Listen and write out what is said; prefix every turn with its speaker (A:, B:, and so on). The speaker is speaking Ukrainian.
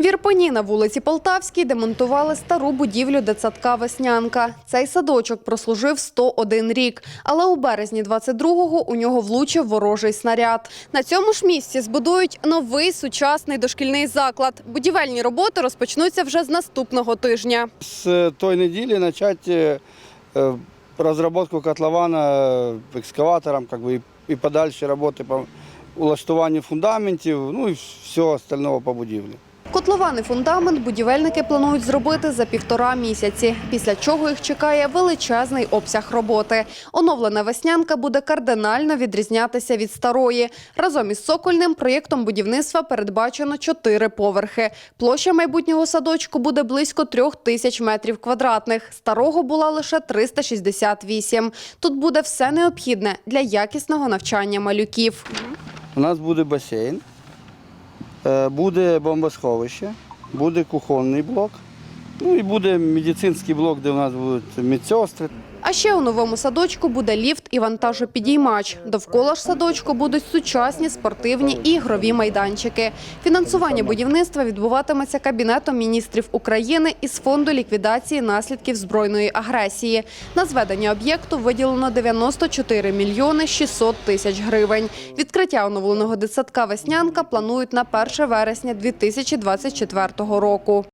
A: В Ірпені на вулиці Полтавській демонтували стару будівлю дитсадка Веснянка. Цей садочок прослужив 101 рік, але у березні 22-го у нього влучив ворожий снаряд. На цьому ж місці збудують новий сучасний дошкільний заклад. Будівельні роботи розпочнуться вже з наступного тижня.
B: С той недели начать э, э, разработку котлована э, экскаватором, как бы и, и подальше работы по улаштуванню фундаментів, ну і всього остального по будівлі.
A: Котлований фундамент будівельники планують зробити за півтора місяці, після чого їх чекає величезний обсяг роботи. Оновлена веснянка буде кардинально відрізнятися від старої. Разом із цокольним проєктом будівництва передбачено чотири поверхи. Площа майбутнього садочку буде близько трьох тисяч метрів квадратних. Старого була лише 368. Тут буде все необхідне для якісного навчання малюків.
B: У нас буде басейн, буде бомбосховище, буде кухонний блок, ну і буде медицинський блок, де у нас будуть медсестри.
A: А ще у новому садочку буде ліфт і вантажопідіймач. Довкола ж садочку будуть сучасні спортивні і ігрові майданчики. Фінансування будівництва відбуватиметься Кабінетом міністрів України із фонду ліквідації наслідків збройної агресії. На зведення об'єкту виділено 94 мільйони 600 тисяч гривень. Відкриття оновленого дитсадка «Веснянка» планують на 1 вересня 2024 року.